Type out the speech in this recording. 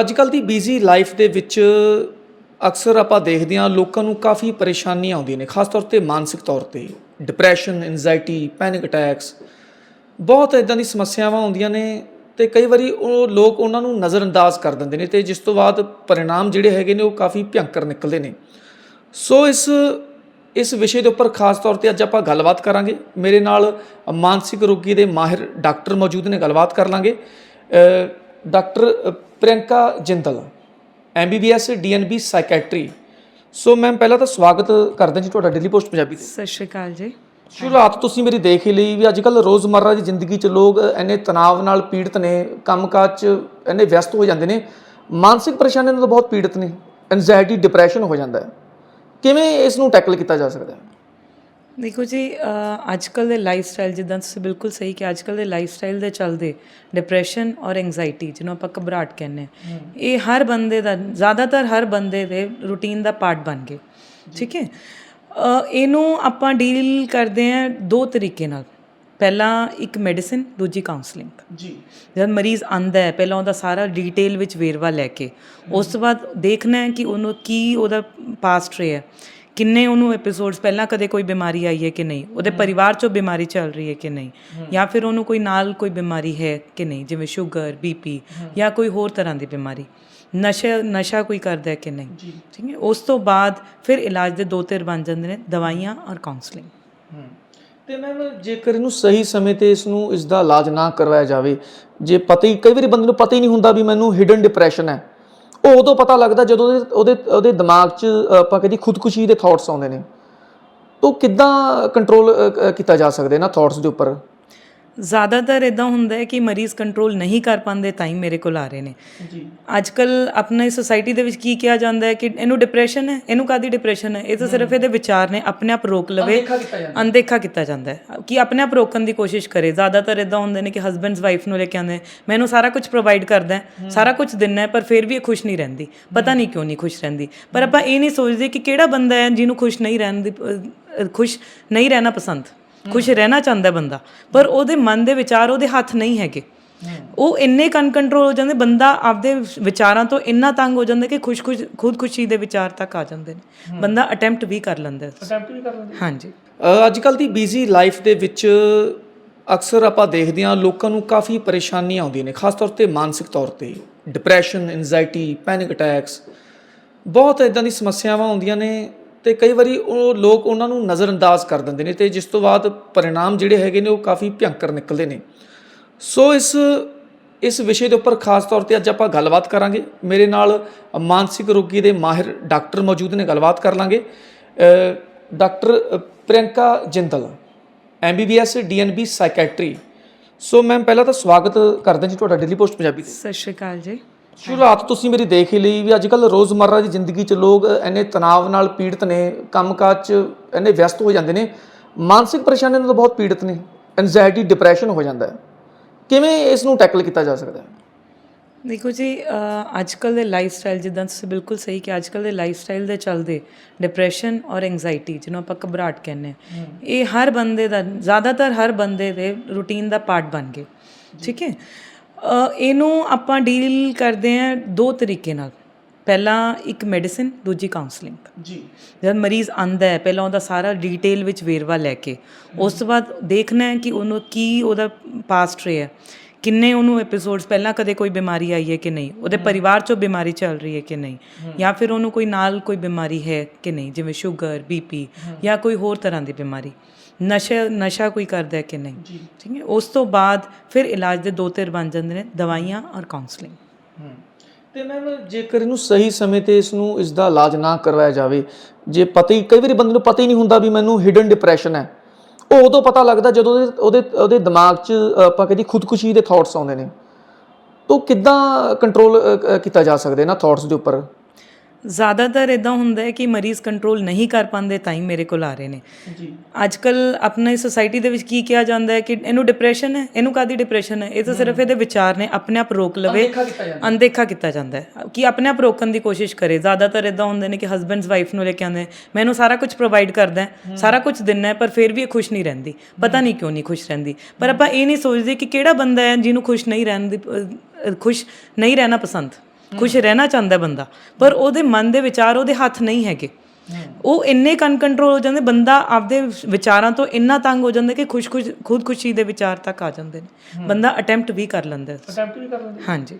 ਅੱਜ ਕੱਲ ਦੀ busy life ਦੇ ਵਿੱਚ ਅਕਸਰ ਆਪਾਂ ਦੇਖਦੇ ਹਾਂ ਲੋਕਾਂ ਨੂੰ ਕਾਫੀ ਪਰੇਸ਼ਾਨੀਆਂ ਆਉਂਦੀਆਂ ਨੇ, ਖਾਸ ਤੌਰ ਤੇ ਮਾਨਸਿਕ ਤੌਰ ਤੇ। ਡਿਪਰੈਸ਼ਨ ਐਂਜ਼ਾਈਟੀ ਪੈਨਿਕ ਅਟੈਕਸ ਬਹੁਤ ਇਦਾਂ ਦੀ ਸਮੱਸਿਆਵਾਂ ਆਉਂਦੀਆਂ ਨੇ ਤੇ ਕਈ ਵਾਰੀ ਉਹ ਲੋਕ ਉਹਨਾਂ ਨੂੰ ਨਜ਼ਰਅੰਦਾਜ਼ ਕਰ ਦਿੰਦੇ ਨੇ ਤੇ ਜਿਸ ਤੋਂ ਬਾਅਦ ਪਰਿਣਾਮ ਜਿਹੜੇ ਹੈਗੇ ਨੇ ਉਹ ਕਾਫੀ ਭਿਅੰਕਰ ਨਿਕਲਦੇ ਨੇ। ਸੋ ਇਸ ਇਸ ਵਿਸ਼ੇ ਦੇ ਉੱਪਰ ਖਾਸ ਤੌਰ ਤੇ ਅੱਜ ਆਪਾਂ ਗੱਲਬਾਤ ਕਰਾਂਗੇ। ਮੇਰੇ ਨਾਲ ਮਾਨਸਿਕ ਰੋਗੀ ਦੇ ਮਾਹਿਰ ਡਾਕਟਰ ਮੌਜੂਦ ਨੇ, ਗੱਲਬਾਤ ਕਰ ਲਾਂਗੇ। Doctor Priyanka Jindal MBBS DNB psychiatry so ma'am ਪਹਿਲਾਂ ਤਾਂ ਸਵਾਗਤ ਕਰਦੇ ਜੀ ਤੁਹਾਡਾ ਡੇਲੀ ਪੋਸਟ ਪੰਜਾਬੀ ਤੇ। ਸਤਿ ਸ਼੍ਰੀ ਅਕਾਲ ਜੀ। ਸ਼ੁਰੂਆਤ ਤੁਸੀਂ ਮੇਰੀ ਦੇਖ ਹੀ ਲਈ ਵੀ ਅੱਜ ਕੱਲ ਰੋਜ਼ਮਰਰਾ ਦੀ ਜ਼ਿੰਦਗੀ 'ਚ ਲੋਕ ਇੰਨੇ ਤਣਾਅ ਨਾਲ ਪੀੜਤ ਨੇ ਕੰਮਕਾਜ 'ਚ ਇੰਨੇ ਵਿਅਸਤ ਹੋ ਜਾਂਦੇ ਨੇ। ਮਾਨਸਿਕ ਪਰੇਸ਼ਾਨੀਆਂ ਨਾਲ ਬਹੁਤ ਪੀੜਤ ਨੇ ਐਂਜ਼ਾਈਟੀ ਡਿਪਰੈਸ਼ਨ ਹੋ ਜਾਂਦਾ ਹੈ। ਕਿਵੇਂ ਇਸ ਨੂੰ ਟੈਕਲ ਕੀਤਾ ਜਾ ਸਕਦਾ ਹੈ? ਦੇਖੋ ਜੀ ਅੱਜ ਕੱਲ ਦੇ ਲਾਈਫ ਸਟਾਈਲ ਜਿੱਦਾਂ ਤੁਸੀਂ ਬਿਲਕੁਲ ਸਹੀ ਕਿ ਅੱਜ ਕੱਲ ਦੇ ਲਾਈਫ ਸਟਾਈਲ ਦੇ ਚੱਲਦੇ ਡਿਪਰੈਸ਼ਨ ਔਰ ਐਂਜ਼ਾਈਟੀ ਜਿਹਨੂੰ ਆਪਾਂ ਘਬਰਾਹਟ ਕਹਿੰਦੇ ਹਾਂ। ਇਹ ਹਰ ਬੰਦੇ ਦਾ ਜ਼ਿਆਦਾਤਰ ਹਰ ਬੰਦੇ ਦੇ ਰੂਟੀਨ ਦਾ ਪਾਰਟ ਬਣ ਗਏ। ਠੀਕ ਹੈ? ਇਹਨੂੰ ਆਪਾਂ ਡੀਲ ਕਰਦੇ ਹਾਂ ਦੋ ਤਰੀਕੇ ਨਾਲ। ਪਹਿਲਾ ਇੱਕ ਮੈਡੀਸਿਨ ਦੂਜੀ ਕਾਉਂਸਲਿੰਗ ਜੀ। ਜਦ ਮਰੀਜ਼ ਆਂਦਾ ਹੈ ਪਹਿਲਾਂ ਉਹਦਾ ਸਾਰਾ ਡਿਟੇਲ ਵਿੱਚ ਵੇਰਵਾ ਲੈ ਕੇ ਉਸ ਤੋਂ ਬਾਅਦ ਦੇਖਣਾ ਹੈ ਕਿ ਉਹਨੂੰ ਕੀ ਉਹਦਾ ਪਾਸਟ ਰਿਹਾ ਕਿੰਨੇ ਉਹਨੂੰ ਐਪੀਸੋਡਸ ਪਹਿਲਾਂ ਕਦੇ ਕੋਈ ਬਿਮਾਰੀ ਆਈ ਹੈ ਕਿ ਨਹੀਂ? ਉਹਦੇ ਪਰਿਵਾਰ ਚੋਂ ਬਿਮਾਰੀ ਚੱਲ ਰਹੀ ਹੈ ਕਿ ਨਹੀਂ? ਜਾਂ ਫਿਰ ਉਹਨੂੰ ਕੋਈ ਨਾਲ ਕੋਈ ਬਿਮਾਰੀ ਹੈ ਕਿ ਨਹੀਂ? ਜਿਵੇਂ ਸ਼ੂਗਰ ਬੀਪੀ ਜਾਂ ਕੋਈ ਹੋਰ ਤਰ੍ਹਾਂ ਦੀ ਬਿਮਾਰੀ। ਨਸ਼ਾ ਨਸ਼ਾ ਕੋਈ ਕਰਦਾ ਹੈ ਕਿ ਨਹੀਂ? ਠੀਕ ਹੈ? ਉਸ ਤੋਂ ਬਾਅਦ ਫਿਰ ਇਲਾਜ ਦੇ ਦੋ ਧਿਰ ਬਣ ਜਾਂਦੇ ਨੇ ਦਵਾਈਆਂ ਔਰ ਕਾਉਂਸਲਿੰਗ ਤੇ ਮੈਮ ਜੇਕਰ ਇਹਨੂੰ ਸਹੀ ਸਮੇਂ ਤੇ ਇਸ ਨੂੰ ਇਸ ਦਾ ਇਲਾਜ ਨਾ ਕਰਵਾਇਆ ਜਾਵੇ ਜੇ ਪਤਾ ਹੀ ਕਈ ਵਾਰੀ ਬੰਦੇ ਨੂੰ ਪਤਾ ਹੀ ਨਹੀਂ ਹੁੰਦਾ ਵੀ ਮੈਨੂੰ ਹਿਡਨ ਡਿਪਰੈਸ਼ਨ ਹੈ। ਉਹ ਉਦੋਂ ਪਤਾ ਲੱਗਦਾ ਜਦੋਂ ਉਹਦੇ ਉਹਦੇ ਉਹਦੇ ਦਿਮਾਗ 'ਚ ਅ, ਆਪਾਂ ਕਹਿੰਦੀ ਖੁਦਕੁਸ਼ੀ ਦੇ ਥਾਟਸ ਆਉਂਦੇ ਨੇ। ਤਾਂ ਉਹ ਕਿੱਦਾਂ ਕੰਟਰੋਲ ਕੀਤਾ ਜਾ ਸਕਦਾ ਨਾ ਥਾਟਸ ਦੇ ਉੱਪਰ? ਜ਼ਿਆਦਾਤਰ ਇਦਾਂ ਹੁੰਦਾ ਹੈ ਕਿ ਮਰੀਜ਼ ਕੰਟਰੋਲ ਨਹੀਂ ਕਰ ਪਾਉਂਦੇ ਤਾਂ ਹੀ ਮੇਰੇ ਕੋਲ ਆ ਰਹੇ ਨੇ। ਜੀ। ਅੱਜ ਕੱਲ ਆਪਣਾ ਸੋਸਾਇਟੀ ਦੇ ਵਿੱਚ ਕੀ ਕਿਹਾ ਜਾਂਦਾ ਹੈ ਕਿ ਇਹਨੂੰ ਡਿਪਰੈਸ਼ਨ ਹੈ ਇਹਨੂੰ ਕਾਦੀ ਡਿਪਰੈਸ਼ਨ ਹੈ? ਇਹ ਤਾਂ ਸਿਰਫ ਇਹਦੇ ਵਿਚਾਰ ਨੇ ਆਪਣੇ ਆਪ ਰੋਕ ਲਵੇ ਅਣਦੇਖਾ ਕੀਤਾ ਜਾਂਦਾ ਹੈ। ਕਿ ਆਪਣੇ ਆਪ ਰੋਕਣ ਦੀ ਕੋਸ਼ਿਸ਼ ਕਰੇ। ਜ਼ਿਆਦਾਤਰ ਇਦਾਂ ਹੁੰਦੇ ਨੇ ਕਿ ਹਸਬੰਡਸ ਵਾਈਫ ਨੂੰ ਲੈ ਕੇ ਆਉਂਦੇ ਮੈਨੂੰ ਸਾਰਾ ਕੁਝ ਪ੍ਰੋਵਾਈਡ ਕਰਦਾ ਸਾਰਾ ਕੁਝ ਦਿੰਦਾ ਹੈ ਪਰ ਫਿਰ ਵੀ ਇਹ ਖੁਸ਼ ਨਹੀਂ ਰਹਿੰਦੀ। ਪਤਾ ਨਹੀਂ ਕਿਉਂ ਨਹੀਂ ਖੁਸ਼ ਰਹਿੰਦੀ। ਪਰ ਆਪਾਂ ਇਹ ਨਹੀਂ ਸੋਚਦੇ ਕਿ ਕਿਹੜਾ ਬੰਦਾ ਹੈ ਜਿਹਨੂੰ ਖੁਸ਼ ਨਹੀਂ ਰਹਿਣ ਦੀ ਖੁਸ਼ ਨਹੀਂ ਰਹਿਣਾ ਪਸੰਦ। ਖੁਸ਼ ਰਹਿਣਾ ਚਾਹੁੰਦਾ ਬੰਦਾ ਪਰ ਉਹਦੇ ਮਨ ਦੇ ਵਿਚਾਰ ਉਹਦੇ ਹੱਥ ਨਹੀਂ ਹੈਗੇ। ਉਹ ਇੰਨੇ ਕਨ ਕੰਟਰੋਲ ਹੋ ਜਾਂਦੇ ਬੰਦਾ ਆਪਦੇ ਵਿਚਾਰਾਂ ਤੋਂ ਇੰਨਾ ਤੰਗ ਹੋ ਜਾਂਦਾ ਕਿ ਖੁਸ਼ ਖੁਸ਼ ਖੁਦ ਖੁਸ਼ੀ ਦੇ ਵਿਚਾਰ ਤੱਕ ਆ ਜਾਂਦੇ ਨੇ। ਬੰਦਾ ਅਟੈਂਪਟ ਵੀ ਕਰ ਲੈਂਦਾ ਹੈ ਅਟੈਂਪਟ ਵੀ ਕਰ ਲੈਂਦੇ। ਹਾਂਜੀ। ਅੱਜ ਕੱਲ ਦੀ ਬਿਜ਼ੀ ਲਾਈਫ ਦੇ ਵਿੱਚ ਅਕਸਰ ਆਪਾਂ ਦੇਖਦੇ ਹਾਂ ਲੋਕਾਂ ਨੂੰ ਕਾਫੀ ਪਰੇਸ਼ਾਨੀਆਂ ਆਉਂਦੀਆਂ ਨੇ ਖਾਸ ਤੌਰ ਤੇ ਮਾਨਸਿਕ ਤੌਰ ਤੇ। ਡਿਪਰੈਸ਼ਨ ਐਂਜ਼ਾਈਟੀ ਪੈਨਿਕ ਅਟੈਕਸ ਬਹੁਤ ਇਦਾਂ ਦੀ ਸਮੱਸਿਆਵਾਂ ਆਉਂਦੀਆਂ ਨੇ ਤੇ ਕਈ ਵਾਰੀ ਉਹ ਲੋਕ ਉਹਨਾਂ ਨੂੰ ਨਜ਼ਰਅੰਦਾਜ਼ ਕਰ ਦਿੰਦੇ ਨੇ ਤੇ ਜਿਸ ਤੋਂ ਬਾਅਦ ਪਰਿਣਾਮ ਜਿਹੜੇ ਹੈਗੇ ਨੇ ਉਹ ਕਾਫੀ ਭਿਅੰਕਰ ਨਿਕਲਦੇ ਨੇ। ਸੋ ਇਸ ਇਸ ਵਿਸ਼ੇ ਦੇ ਉੱਪਰ ਖਾਸ ਤੌਰ ਤੇ ਅੱਜ ਆਪਾਂ ਗੱਲਬਾਤ ਕਰਾਂਗੇ। ਮੇਰੇ ਨਾਲ ਮਾਨਸਿਕ ਰੋਗੀ ਦੇ ਮਾਹਿਰ ਡਾਕਟਰ ਮੌਜੂਦ ਨੇ, ਗੱਲਬਾਤ ਕਰ ਲਾਂਗੇ। Doctor Priyanka Jindal MBBS DNB psychiatry. So ma'am, ਪਹਿਲਾਂ ਤਾਂ ਸਵਾਗਤ ਕਰਦੇ ਜੀ ਤੁਹਾਡਾ ਡੇਲੀ ਪੋਸਟ ਪੰਜਾਬੀ ਤੇ। ਸਤਿ ਸ਼੍ਰੀ ਅਕਾਲ ਜੀ। ਸ਼ੁਰੂਆਤ ਤੁਸੀਂ ਮੇਰੀ ਦੇਖ ਹੀ ਲਈ ਵੀ ਅੱਜ ਕੱਲ ਰੋਜ਼ਮਰਰਾ ਦੀ ਜ਼ਿੰਦਗੀ 'ਚ ਲੋਕ ਇੰਨੇ ਤਣਾਅ ਨਾਲ ਪੀੜਤ ਨੇ ਕੰਮਕਾਜ 'ਚ ਇੰਨੇ ਵਿਅਸਤ ਹੋ ਜਾਂਦੇ ਨੇ। ਮਾਨਸਿਕ ਪਰੇਸ਼ਾਨੀਆਂ ਨਾਲ ਬਹੁਤ ਪੀੜਤ ਨੇ। ਐਂਜ਼ਾਈਟੀ ਡਿਪਰੈਸ਼ਨ ਹੋ ਜਾਂਦਾ ਹੈ। ਕਿਵੇਂ ਇਸ ਨੂੰ ਟੈਕਲ ਕੀਤਾ ਜਾ ਸਕਦਾ ਹੈ? ਦੇਖੋ ਜੀ ਅੱਜ ਕੱਲ ਦੇ ਲਾਈਫ ਸਟਾਈਲ ਜਿੱਦਾਂ ਤੁਸੀਂ ਬਿਲਕੁਲ ਸਹੀ ਕਿ ਅੱਜ ਕੱਲ ਦੇ ਲਾਈਫ ਸਟਾਈਲ ਦੇ ਚੱਲਦੇ ਡਿਪਰੈਸ਼ਨ ਔਰ ਐਂਜ਼ਾਈਟੀ ਜਿਹਨੂੰ ਆਪਾਂ ਘਬਰਾਹਟ ਕਹਿੰਦੇ ਇਹ ਹਰ ਬੰਦੇ ਦਾ ਜ਼ਿਆਦਾਤਰ ਹਰ ਬੰਦੇ ਦੇ ਰੂਟੀਨ ਦਾ ਪਾਰਟ ਬਣ ਗਏ। ਠੀਕ ਹੈ? ਇਹਨੂੰ ਆਪਾਂ ਡੀਲ ਕਰਦੇ ਹਾਂ ਦੋ ਤਰੀਕੇ ਨਾਲ। ਪਹਿਲਾ ਇੱਕ ਮੈਡੀਸਿਨ ਦੂਜੀ ਕਾਉਂਸਲਿੰਗ ਜੀ। ਜਦ ਮਰੀਜ਼ ਆਂਦਾ ਹੈ ਪਹਿਲਾਂ ਉਹਦਾ ਸਾਰਾ ਡਿਟੇਲ ਵਿੱਚ ਵੇਰਵਾ ਲੈ ਕੇ ਉਸ ਤੋਂ ਬਾਅਦ ਦੇਖਣਾ ਹੈ ਕਿ ਉਹਨੂੰ ਕੀ ਉਹਦਾ ਪਾਸਟ ਰਿਹਾ ਕਿੰਨੇ ਉਹਨੂੰ ਐਪੀਸੋਡਸ ਪਹਿਲਾਂ ਕਦੇ ਕੋਈ ਬਿਮਾਰੀ ਆਈ ਹੈ ਕਿ ਨਹੀਂ? ਉਹਦੇ ਪਰਿਵਾਰ ਚੋਂ ਬਿਮਾਰੀ ਚੱਲ ਰਹੀ ਹੈ ਕਿ ਨਹੀਂ? ਜਾਂ ਫਿਰ ਉਹਨੂੰ ਕੋਈ ਨਾਲ ਕੋਈ ਬਿਮਾਰੀ ਹੈ ਕਿ ਨਹੀਂ? ਜਿਵੇਂ ਸ਼ੂਗਰ ਬੀਪੀ ਜਾਂ ਕੋਈ ਹੋਰ ਤਰ੍ਹਾਂ ਦੀ ਬਿਮਾਰੀ। ਨਸ਼ਾ ਨਸ਼ਾ ਕੋਈ ਕਰਦਾ ਹੈ ਕਿ ਨਹੀਂ? ਠੀਕ ਹੈ? ਉਸ ਤੋਂ ਬਾਅਦ ਫਿਰ ਇਲਾਜ ਦੇ ਦੋ ਧਿਰ ਬਣ ਜਾਂਦੇ ਨੇ ਦਵਾਈਆਂ ਔਰ ਕਾਉਂਸਲਿੰਗ ਤੇ ਮੈਮ ਜੇਕਰ ਇਹਨੂੰ ਸਹੀ ਸਮੇਂ ਤੇ ਇਸ ਨੂੰ ਇਸ ਦਾ ਇਲਾਜ ਨਾ ਕਰਵਾਇਆ ਜਾਵੇ ਜੇ ਪਤਾ ਹੀ ਕਈ ਵਾਰੀ ਬੰਦੇ ਨੂੰ ਪਤਾ ਹੀ ਨਹੀਂ ਹੁੰਦਾ ਵੀ ਮੈਨੂੰ ਹਿਡਨ ਡਿਪਰੈਸ਼ਨ ਹੈ। ਉਹ ਉਦੋਂ ਪਤਾ ਲੱਗਦਾ ਜਦੋਂ ਉਹਦੇ ਉਹਦੇ ਦਿਮਾਗ 'ਚ ਆਪਾਂ ਕਹਿੰਦੀ ਖੁਦਕੁਸ਼ੀ ਦੇ ਥਾਟਸ ਆਉਂਦੇ ਨੇ। ਤਾਂ ਉਹ ਕਿੱਦਾਂ ਕੰਟਰੋਲ ਕੀਤਾ ਜਾ ਸਕਦਾ ਨਾ ਥਾਟਸ ਦੇ ਉੱਪਰ? ਜ਼ਿਆਦਾਤਰ ਇਦਾਂ ਹੁੰਦਾ ਹੈ ਕਿ ਮਰੀਜ਼ ਕੰਟਰੋਲ ਨਹੀਂ ਕਰ ਪਾਉਂਦੇ ਤਾਂ ਹੀ ਮੇਰੇ ਕੋਲ ਆ ਰਹੇ ਨੇ। ਜੀ। ਅੱਜ ਕੱਲ ਆਪਣਾ ਸੋਸਾਇਟੀ ਦੇ ਵਿੱਚ ਕੀ ਕਿਹਾ ਜਾਂਦਾ ਹੈ ਕਿ ਇਹਨੂੰ ਡਿਪਰੈਸ਼ਨ ਹੈ ਇਹਨੂੰ ਕਾਦੀ ਡਿਪਰੈਸ਼ਨ ਹੈ? ਇਹ ਤਾਂ ਸਿਰਫ ਇਹਦੇ ਵਿਚਾਰ ਨੇ ਆਪਣੇ ਆਪ ਰੋਕ ਲਵੇ ਅਣਦੇਖਾ ਕੀਤਾ ਜਾਂਦਾ ਹੈ। ਕਿ ਆਪਣੇ ਆਪ ਰੋਕਣ ਦੀ ਕੋਸ਼ਿਸ਼ ਕਰੇ। ਜ਼ਿਆਦਾਤਰ ਇਦਾਂ ਹੁੰਦੇ ਨੇ ਕਿ ਹਸਬੰਡਸ ਵਾਈਫ ਨੂੰ ਲੈ ਕੇ ਆਉਂਦੇ ਮੈਨੂੰ ਸਾਰਾ ਕੁਝ ਪ੍ਰੋਵਾਈਡ ਕਰਦਾ ਹੈ ਸਾਰਾ ਕੁਝ ਦਿੰਦਾ ਹੈ ਪਰ ਫਿਰ ਵੀ ਇਹ ਖੁਸ਼ ਨਹੀਂ ਰਹਿੰਦੀ। ਪਤਾ ਨਹੀਂ ਕਿਉਂ ਨਹੀਂ ਖੁਸ਼ ਰਹਿੰਦੀ। ਪਰ ਆਪਾਂ ਇਹ ਨਹੀਂ ਸੋਚਦੇ ਕਿ ਕਿਹੜਾ ਬੰਦਾ ਹੈ ਜਿਹਨੂੰ ਖੁਸ਼ ਨਹੀਂ ਰਹਿਣ ਦੀ ਖੁਸ਼ ਨਹੀਂ ਰਹਿਣਾ ਪਸੰਦ। ਖੁਸ਼ ਰਹਿਣਾ ਚਾਹੁੰਦਾ ਬੰਦਾ। ਪਰ ਉਹਦੇ ਮਨ ਦੇ ਵਿਚਾਰ ਉਹਦੇ ਹੱਥ ਨਹੀਂ ਹੈਗੇ। ਉਹ ਇੰਨੇ ਕਨ ਕੰਟਰੋਲ ਹੋ ਜਾਂਦੇ ਬੰਦਾ ਆਪਦੇ ਵਿਚਾਰਾਂ ਤੋਂ ਇੰਨਾ ਤੰਗ ਹੋ ਜਾਂਦਾ ਕਿ ਖੁਸ਼ ਖੁਸ਼ ਖੁਦ ਖੁਸ਼ੀ ਦੇ ਵਿਚਾਰ ਤੱਕ ਆ ਜਾਂਦੇ ਨੇ। ਬੰਦਾ ਅਟੈਂਪਟ ਵੀ ਕਰ ਲੈਂਦਾ ਹੈ। ਅਟੈਂਪਟ ਵੀ ਕਰ ਲੈਂਦੇ ਹਾਂਜੀ।